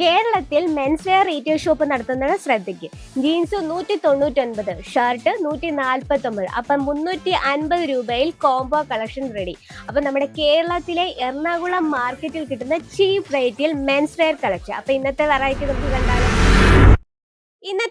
കേരളത്തിൽ men's wear retail shop നടത്തുന്നത് ശ്രദ്ധിക്ക്. Jeans നൂറ്റി തൊണ്ണൂറ്റൊൻപത് ഷർട്ട് നൂറ്റി നാൽപ്പത്തൊമ്പത് അപ്പം മുന്നൂറ്റി അൻപത് രൂപയിൽ കോംബോ കളക്ഷൻ റെഡി അപ്പം നമ്മുടെ കേരളത്തിലെ എറണാകുളം മാർക്കറ്റിൽ കിട്ടുന്ന ചീപ്പ് റേറ്റിൽ മെൻസ് വെയർ കളക്ഷൻ അപ്പം ഇന്നത്തെ വെറൈറ്റി നമുക്ക് കണ്ടാലോ?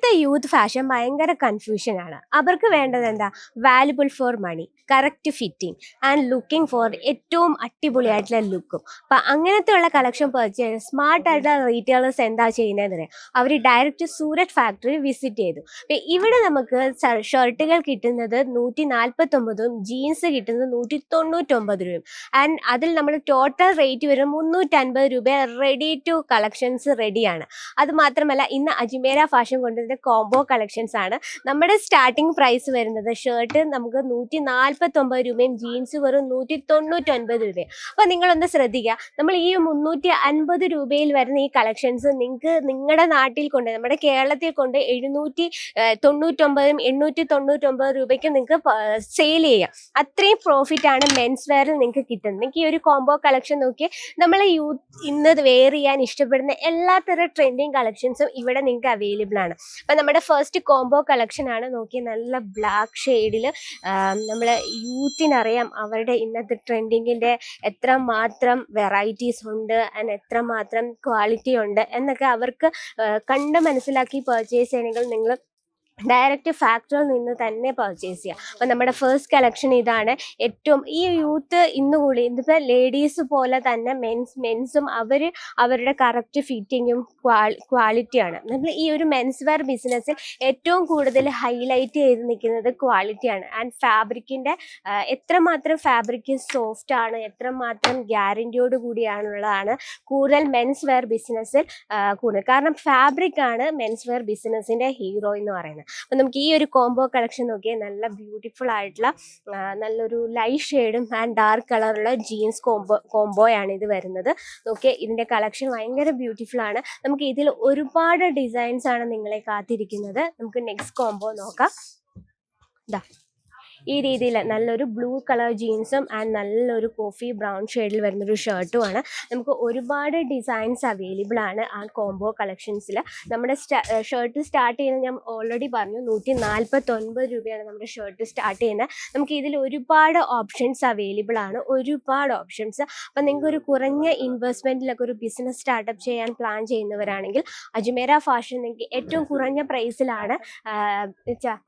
ഇന്നത്തെ യൂത്ത് ഫാഷൻ ഭയങ്കര കൺഫ്യൂഷനാണ് അവർക്ക് വേണ്ടത് എന്താ? Valuable for money correct fitting and looking for ഏറ്റവും അടിപൊളിയായിട്ടുള്ള ലുക്കും അപ്പം അങ്ങനത്തെ ഉള്ള കളക്ഷൻ പർച്ചേസ് സ്മാർട്ട് ആയിട്ടുള്ള റീറ്റെയിലേഴ്സ് എന്താ ചെയ്യുന്നതെന്ന് അവർ ഡയറക്റ്റ് സൂരറ്റ് ഫാക്ടറി വിസിറ്റ് ചെയ്തു. അപ്പം ഇവിടെ നമുക്ക് ഷർട്ടുകൾ കിട്ടുന്നത് നൂറ്റി നാൽപ്പത്തൊമ്പതും ജീൻസ് കിട്ടുന്നത് നൂറ്റി തൊണ്ണൂറ്റൊമ്പത് രൂപയും. ആൻഡ് അതിൽ നമ്മൾ ടോട്ടൽ റേറ്റ് വരും മുന്നൂറ്റൻപത് രൂപ റെഡി ടു കളക്ഷൻസ് റെഡിയാണ് അത് മാത്രമല്ല ഇന്ന് അജ്മേര ഫാഷൻ കൊണ്ടുവരുന്ന കോംബോ കളക്ഷൻസ് ആണ്. നമ്മുടെ സ്റ്റാർട്ടിംഗ് പ്രൈസ് വരുന്നത് ഷർട്ട് നമുക്ക് നൂറ്റി നാൽപ്പത്തൊമ്പത് രൂപയും ജീൻസ് വെറും നൂറ്റി തൊണ്ണൂറ്റൊൻപത് രൂപയും. അപ്പോൾ നിങ്ങളൊന്ന് ശ്രദ്ധിക്കുക നമ്മൾ ഈ മുന്നൂറ്റി അൻപത് രൂപയിൽ വരുന്ന ഈ കളക്ഷൻസ് നിങ്ങൾക്ക് നിങ്ങളുടെ നാട്ടിൽ കൊണ്ട് നമ്മുടെ കേരളത്തിൽ കൊണ്ട് എഴുന്നൂറ്റി തൊണ്ണൂറ്റൊമ്പതും എണ്ണൂറ്റി തൊണ്ണൂറ്റൊമ്പത് രൂപയ്ക്ക് നിങ്ങൾക്ക് സെയിൽ ചെയ്യാം. അത്രയും പ്രോഫിറ്റ് ആണ് മെൻസ് വെയറിൽ നിങ്ങൾക്ക് കിട്ടുന്നത്. നിങ്ങൾക്ക് ഈ ഒരു കോംബോ കളക്ഷൻ നോക്കി നമ്മൾ യൂത്ത് ഇന്ന് വെയർ ചെയ്യാൻ ഇഷ്ടപ്പെടുന്ന എല്ലാത്തരം ട്രെൻഡിങ് കളക്ഷൻസും ഇവിടെ നിങ്ങൾക്ക് അവൈലബിൾ ആണ്. അപ്പം നമ്മുടെ ഫസ്റ്റ് കോംബോ കളക്ഷൻ ആണ് നോക്കി നല്ല ബ്ലാക്ക് ഷെയ്ഡിൽ നമ്മൾ യൂത്തിനറിയാം അവരുടെ ഇന്നത്തെ ട്രെൻഡിങ്ങിന്റെ എത്ര മാത്രം വെറൈറ്റീസ് ഉണ്ട് ആൻഡ് എത്ര മാത്രം ക്വാളിറ്റി ഉണ്ട് എന്നൊക്കെ അവർക്ക് കണ്ട് മനസ്സിലാക്കി പർച്ചേസ് ചെയ്യണമെങ്കിൽ നിങ്ങൾ ഡയറക്റ്റ് ഫാക്ടറിയിൽ നിന്ന് തന്നെ പർച്ചേസ് ചെയ്യുക അപ്പം നമ്മുടെ ഫസ്റ്റ് കളക്ഷൻ ഇതാണ് ഏറ്റവും ഈ യൂത്ത് ഇന്ന് കൂടി ഇതിപ്പോൾ ലേഡീസ് പോലെ തന്നെ മെൻസ് മെൻസും അവർ അവരുടെ കറക്റ്റ് ഫിറ്റിങ്ങും ക്വാളിറ്റിയാണ് നമ്മൾ ഈ ഒരു മെൻസ് വെയർ ബിസിനസ്സിൽ ഏറ്റവും കൂടുതൽ ഹൈലൈറ്റ് ചെയ്ത് നിൽക്കുന്നത് ക്വാളിറ്റിയാണ് ആൻഡ് ഫാബ്രിക്കിന്റെ എത്രമാത്രം ഫാബ്രിക്ക് സോഫ്റ്റ് ആണ് എത്രമാത്രം ഗ്യാരന്റിയോട് കൂടിയാണുള്ളതാണ് കൂടുതൽ മെൻസ് വെയർ ബിസിനസ്സിൽ കൂടുതൽ. കാരണം ഫാബ്രിക്കാണ് മെൻസ് വെയർ ബിസിനസ്സിന്റെ ഹീറോ എന്ന് പറയുന്നത്. അപ്പം നമുക്ക് ഈ ഒരു കോംബോ കളക്ഷൻ നോക്കിയാൽ നല്ല ബ്യൂട്ടിഫുൾ ആയിട്ടുള്ള നല്ലൊരു ലൈറ്റ് ഷെയ്ഡും ആൻഡ് ഡാർക്ക് കളറുള്ള ജീൻസ് കോംബോ കോംബോയാണ് ഇത് വരുന്നത്. നോക്കിയാൽ ഇതിന്റെ കളക്ഷൻ ഭയങ്കര ബ്യൂട്ടിഫുൾ ആണ്. നമുക്ക് ഇതിൽ ഒരുപാട് ഡിസൈൻസ് ആണ് നിങ്ങളെ കാത്തിരിക്കുന്നത്. നമുക്ക് നെക്സ്റ്റ് കോംബോ നോക്കാം. ഇതാ ഈ രീതിയിൽ നല്ലൊരു ബ്ലൂ കളർ ജീൻസും ആൻഡ് നല്ലൊരു കോഫി ബ്രൗൺ ഷെയ്ഡിൽ വരുന്നൊരു ഷർട്ടുമാണ് നമുക്ക് ഒരുപാട് ഡിസൈൻസ് അവൈലബിൾ ആണ് ആ കോംബോ കളക്ഷൻസിൽ നമ്മുടെ ഷർട്ട് സ്റ്റാർട്ട് ചെയ്യുന്നത് ഞാൻ ഓൾറെഡി പറഞ്ഞു. നൂറ്റി നാൽപ്പത്തൊൻപത് രൂപയാണ് നമ്മുടെ ഷർട്ട് സ്റ്റാർട്ട് ചെയ്യുന്നത്. നമുക്ക് ഇതിൽ ഒരുപാട് ഓപ്ഷൻസ് അവൈലബിൾ ആണ്. ഒരുപാട് ഓപ്ഷൻസ് അപ്പം നിങ്ങൾക്ക് ഒരു കുറഞ്ഞ ഇൻവെസ്റ്റ്മെന്റിലൊക്കെ ഒരു ബിസിനസ് സ്റ്റാർട്ടപ്പ് ചെയ്യാൻ പ്ലാൻ ചെയ്യുന്നവരാണെങ്കിൽ അജ്മേര ഫാഷൻ നിങ്ങൾക്ക് ഏറ്റവും കുറഞ്ഞ പ്രൈസിലാണ്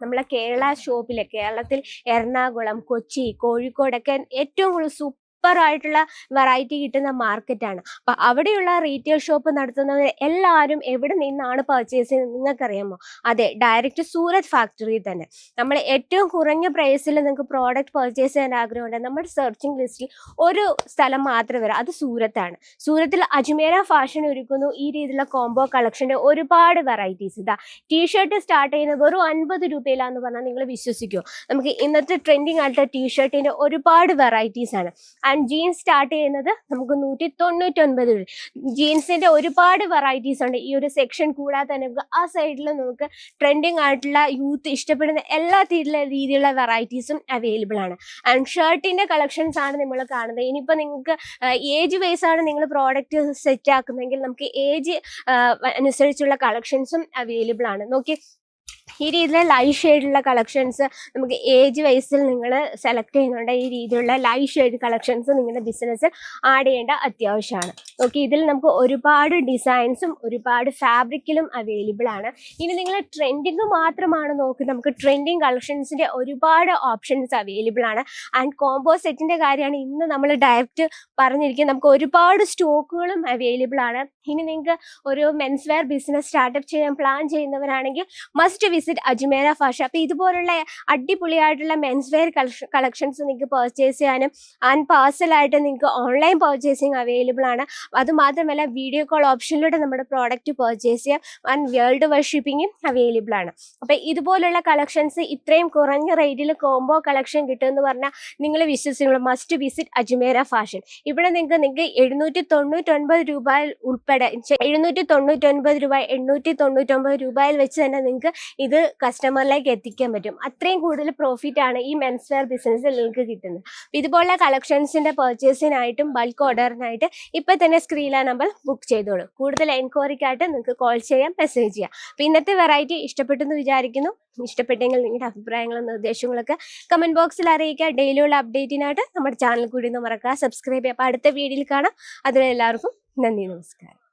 നമ്മളെ കേരള ഷോപ്പിൽ കേരളത്തിൽ എറണാകുളം കൊച്ചി കോഴിക്കോടൊക്കെ ഏറ്റവും കൂടുതൽ സൂപ്പർ ആയിട്ടുള്ള വെറൈറ്റി കിട്ടുന്ന മാർക്കറ്റാണ് അപ്പം അവിടെയുള്ള റീറ്റെയിൽ ഷോപ്പ് നടത്തുന്നവർ എല്ലാവരും എവിടെ നിന്നാണ് പർച്ചേസ് ചെയ്യുന്നത് നിങ്ങൾക്കറിയാമോ? അതെ ഡയറക്റ്റ് സൂരത് ഫാക്ടറിയിൽ തന്നെ. നമ്മൾ ഏറ്റവും കുറഞ്ഞ പ്രൈസിൽ നിങ്ങൾക്ക് പ്രോഡക്റ്റ് പർച്ചേസ് ചെയ്യാൻ ആഗ്രഹമുണ്ട്. നമ്മുടെ സെർച്ചിങ് ലിസ്റ്റിൽ ഒരു സ്ഥലം മാത്രമേ വരാം. അത് സൂരത്താണ് സൂരത്തിൽ അജ്മേര ഫാഷൻ ഒരുക്കുന്നു. ഈ രീതിയിലുള്ള കോംബോ കളക്ഷന്റെ ഒരുപാട് വെറൈറ്റീസ് ഇതാ ടീഷർട്ട് സ്റ്റാർട്ട് ചെയ്യുന്നത് വെറും അൻപത് രൂപയിലാന്ന് പറഞ്ഞാൽ നിങ്ങൾ വിശ്വസിക്കുമോ നമുക്ക് ഇന്നത്തെ ട്രെൻഡിങ് ആയിട്ടുള്ള ടീഷർട്ടിന്റെ ഒരുപാട് വെറൈറ്റീസ് ആണ്. ആൻഡ് ജീൻസ് സ്റ്റാർട്ട് ചെയ്യുന്നത് നമുക്ക് നൂറ്റി തൊണ്ണൂറ്റൊൻപത് രൂപ ജീൻസിന്റെ ഒരുപാട് വെറൈറ്റീസ് ഉണ്ട്. ഈ ഒരു സെക്ഷൻ കൂടാതെ തന്നെ നമുക്ക് ആ സൈഡിൽ നമുക്ക് ട്രെൻഡിങ് ആയിട്ടുള്ള യൂത്ത് ഇഷ്ടപ്പെടുന്ന എല്ലാ രീതിയിലുള്ള വെറൈറ്റീസും അവൈലബിൾ ആണ്. ആൻഡ് ഷർട്ടിന്റെ കളക്ഷൻസ് ആണ് നമ്മൾ കാണുന്നത്. ഇനിയിപ്പോൾ നിങ്ങൾക്ക് ഏജ് വൈസ് ആണ് നിങ്ങൾ പ്രോഡക്റ്റ് സെറ്റ് ആക്കുന്നതെങ്കിൽ നമുക്ക് ഏജ് അനുസരിച്ചുള്ള കളക്ഷൻസും അവൈലബിൾ ആണ്. നോക്കി ഈ രീതിയിലുള്ള ലൈറ്റ് ഷെയ്ഡുള്ള കളക്ഷൻസ് നമുക്ക് ഏജ് വൈസിൽ നിങ്ങൾ സെലക്ട് ചെയ്യുന്നുണ്ട്. ഈ രീതിയിലുള്ള ലൈറ്റ് ഷെയ്ഡ് കളക്ഷൻസ് നിങ്ങളുടെ ബിസിനസ്സിൽ ആഡ് ചെയ്യേണ്ട അത്യാവശ്യമാണ്. ഓക്കെ ഇതിൽ നമുക്ക് ഒരുപാട് ഡിസൈൻസും ഒരുപാട് ഫാബ്രിക്കിലും അവൈലബിൾ ആണ്. ഇനി നിങ്ങൾ ട്രെൻഡിങ് മാത്രമാണ് നോക്കുന്നത് നമുക്ക് ട്രെൻഡിങ് കളക്ഷൻസിന്റെ ഒരുപാട് ഓപ്ഷൻസ് അവൈലബിൾ ആണ്. ആൻഡ് കോംബോ സെറ്റിന്റെ കാര്യമാണ് ഇന്ന് നമ്മൾ ഡയറക്റ്റ് പറഞ്ഞിരിക്കുന്നത്. നമുക്ക് ഒരുപാട് സ്റ്റോക്കുകളും അവൈലബിൾ ആണ്. ഇനി നിങ്ങൾക്ക് ഒരു മെൻസ് വെയർ ബിസിനസ് സ്റ്റാർട്ടപ്പ് ചെയ്യാൻ പ്ലാൻ ചെയ്യുന്നവരാണെങ്കിൽ മസ്റ്റ് വിസിറ്റ് അജ്മേര ഫാഷ അപ്പോൾ ഇതുപോലുള്ള അടിപൊളിയായിട്ടുള്ള മെൻസ് വെയർ കളക്ഷൻസ് നിങ്ങൾക്ക് പർച്ചേസ് ചെയ്യാനും ആൻഡ് പാഴ്സലായിട്ട് നിങ്ങൾക്ക് ഓൺലൈൻ പർച്ചേസിങ് അവൈലബിൾ ആണ്. അതുമാത്രമല്ല വീഡിയോ കോൾ ഓപ്ഷനിലൂടെ നമ്മുടെ പ്രോഡക്റ്റ് പർച്ചേസ് ചെയ്യാം ആൻഡ് വേൾഡ് വൈഡ് ഷിപ്പിങ്ങും അവൈലബിൾ ആണ്. അപ്പോൾ ഇതുപോലുള്ള കളക്ഷൻസ് ഇത്രയും കുറഞ്ഞ റേറ്റിൽ കോംബോ കളക്ഷൻ കിട്ടുമെന്ന് പറഞ്ഞാൽ നിങ്ങൾ വിശ്വസിക്കുള്ളൂ മസ്റ്റ് വിസിറ്റ് അജ്മേര ഫാഷൻ ഇവിടെ നിങ്ങൾക്ക് നിങ്ങൾക്ക് എഴുന്നൂറ്റി തൊണ്ണൂറ്റൊൻപത് രൂപയിൽ ഉൾപ്പെടെ എഴുന്നൂറ്റി തൊണ്ണൂറ്റൊൻപത് രൂപ എണ്ണൂറ്റി തൊണ്ണൂറ്റൊമ്പത് രൂപയിൽ വെച്ച് തന്നെ നിങ്ങൾക്ക് ഇത് കസ്റ്റമറിലേക്ക് എത്തിക്കാൻ പറ്റും. അത്രയും കൂടുതൽ പ്രോഫിറ്റ് ആണ് ഈ മെൻസ് വെയർ ബിസിനസ്സിൽ നിങ്ങൾക്ക് കിട്ടുന്നത്. ഇതുപോലുള്ള കളക്ഷൻസിന്റെ പർച്ചേസിനായിട്ടും ബൾക്ക് ഓർഡറിനായിട്ട് ഇപ്പൊ തന്നെ സ്ക്രീനിലെ നമ്പർ ബുക്ക് ചെയ്തോളൂ. കൂടുതൽ എൻക്വയറിക്കായിട്ട് നിങ്ങൾക്ക് കോൾ ചെയ്യാം മെസ്സേജ് ചെയ്യാം. അപ്പൊ ഇന്നത്തെ വെറൈറ്റി ഇഷ്ടപ്പെട്ടെന്ന് വിചാരിക്കുന്നു. ഇഷ്ടപ്പെട്ടെങ്കിൽ നിങ്ങളുടെ അഭിപ്രായങ്ങളും നിർദ്ദേശങ്ങളൊക്കെ കമന്റ് ബോക്സിൽ അറിയിക്കുക. ഡെയിലിയുള്ള അപ്ഡേറ്റിനായിട്ട് നമ്മുടെ ചാനൽ കൂടി ഒന്ന് മറക്കുക. സബ്സ്ക്രൈബ് ചെയ്യുക അപ്പോൾ അടുത്ത വീഡിയോയിൽ കാണാം. അതിലെല്ലാവർക്കും നന്ദി നമസ്കാരം.